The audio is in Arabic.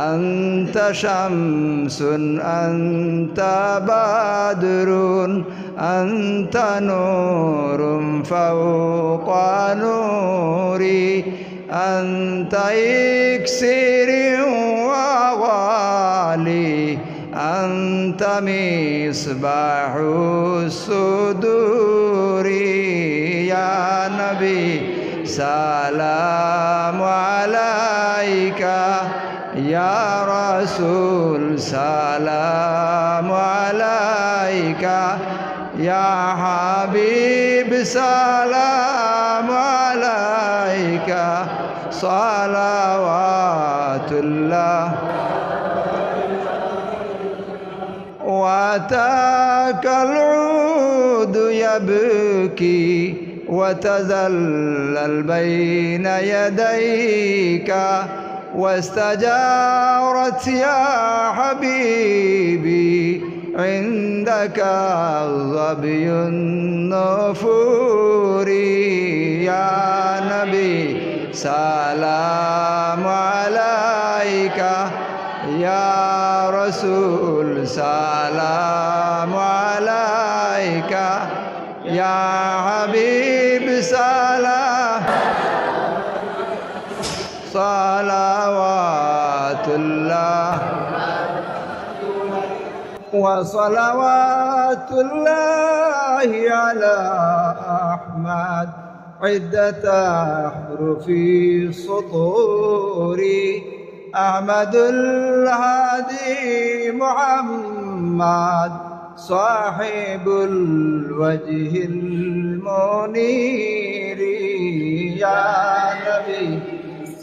أنت شمس أنت بدر أنت نور فوق نوري أنت إكسير وغالي أنت مصباح الصدور. يا نبي سلام عليك يا رسول سلام عليك. يا حبيب سلام عليك. صلوات الله. واتاك العود يبكي وتذلل بين يديك. واستجارت يا حبيبي عندك الظبي النفور يا نبي سلام عليك يا رسول سلام عليك يا حبيب سلام صلوات الله. وصلوات الله على أحمد. عدة أحرف السطور أحمد الهادي محمد صاحب الوجه المنير.